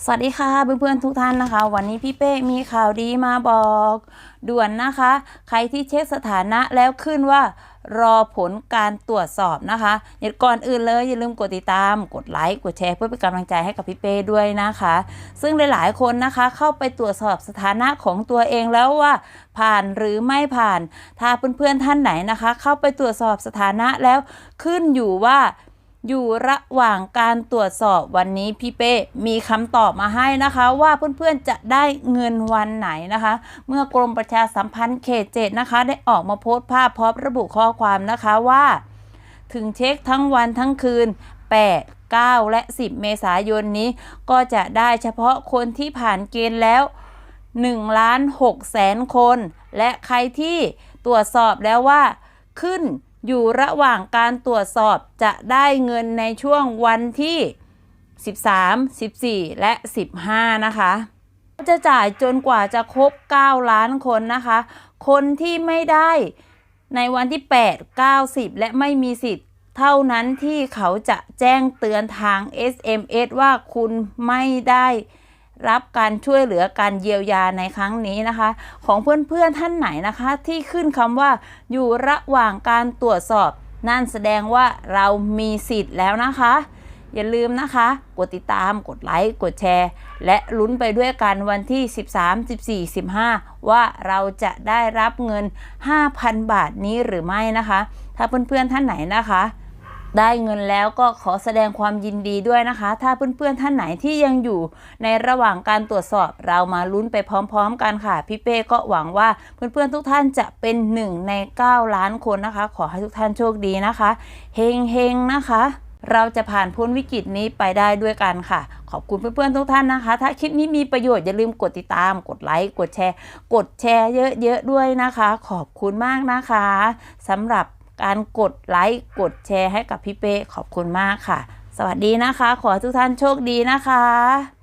สวัสดีค่ะเพื่อนๆทุกท่านนะคะ วันนี้พี่เป้มีข่าวดีมาบอกด่วนนะคะ ใครที่เช็คสถานะแล้วขึ้นว่ารอผลการตรวจสอบนะคะอย่าก่อนอื่นเลยอย่าลืมกดติดตาม กดไลค์กดแชร์เพื่อเป็นกำลังใจให้กับพี่เป้ด้วยนะคะ ซึ่งหลายๆคนนะคะเข้าไปตรวจสอบสถานะของตัวเองแล้วว่า ผ่านหรือไม่ผ่าน ถ้าเพื่อนๆท่านไหนนะคะ เข้าไปตรวจสอบสถานะแล้วขึ้นอยู่ว่า อยู่ระหว่างการตรวจสอบวันนี้พี่เป้มีคำตอบมาให้นะคะ ว่าเพื่อนๆจะได้เงินวันไหนนะคะ เมื่อกรมประชาสัมพันธ์เขตเจ็ดนะคะ ได้ออกมาโพสต์ภาพพร้อมระบุข้อความนะคะว่า ถึงเช็คทั้งวันทั้งคืน 8 9 และ 10 เมษายนนี้ ก็จะได้เฉพาะคนที่ผ่านเกณฑ์แล้ว1ล้าน6แสนคน และใครที่ตรวจสอบแล้วว่าขึ้น อยู่ระหว่างการตรวจสอบจะได้เงินในช่วงวันที่ 13 14 และ 15 นะคะจะจ่ายจนกว่าจะครบ 9 ล้านคนนะคะ คนที่ไม่ได้ในวันที่ 8 9 10และไม่มีสิทธิ์ เท่านั้นที่เขาจะแจ้งเตือนทาง SMS ว่าคุณไม่ได้ รับการช่วยเหลือการเยียวยาในครั้งนี้นะคะ ของเพื่อนๆท่านไหนนะคะที่ขึ้นคำว่า อยู่ระหว่างการตรวจสอบ นั่นแสดงว่าเรามีสิทธิ์แล้วนะคะ อย่าลืมนะคะ กดติดตามกดไลค์กดแชร์ และลุ้นไปด้วยกันวันที่ 13 14 15 ว่าเราจะได้รับเงิน 5,000 บาทนี้หรือไม่นะคะ ถ้าเพื่อนๆท่านไหนนะคะ ได้เงินแล้วก็ขอแสดงความยินดีด้วยนะคะ ถ้าเพื่อนๆท่านไหนที่ยังอยู่ในระหว่างการตรวจสอบเรามาลุ้นไปพร้อมๆกันค่ะ พี่เป้ก็หวังว่าเพื่อนๆทุกท่านจะเป็นหนึ่งใน 9 ล้านคนนะคะ ขอให้ทุกท่านโชคดีนะคะเฮงเฮงๆนะคะเราจะผ่านพ้นวิกฤตนี้ไปได้ด้วยกันค่ะ ขอบคุณเพื่อนๆทุกท่านนะคะ ถ้าคลิปนี้มีประโยชน์อย่าลืมกดติดตาม กดไลค์ กดแชร์ กดแชร์เยอะๆด้วยนะคะ ขอบคุณมากนะคะสำหรับ การกดไลค์กดแชร์ให้กับพี่เป้ขอบคุณมากค่ะ สวัสดีนะคะ ขอให้ทุกท่านโชคดีนะคะ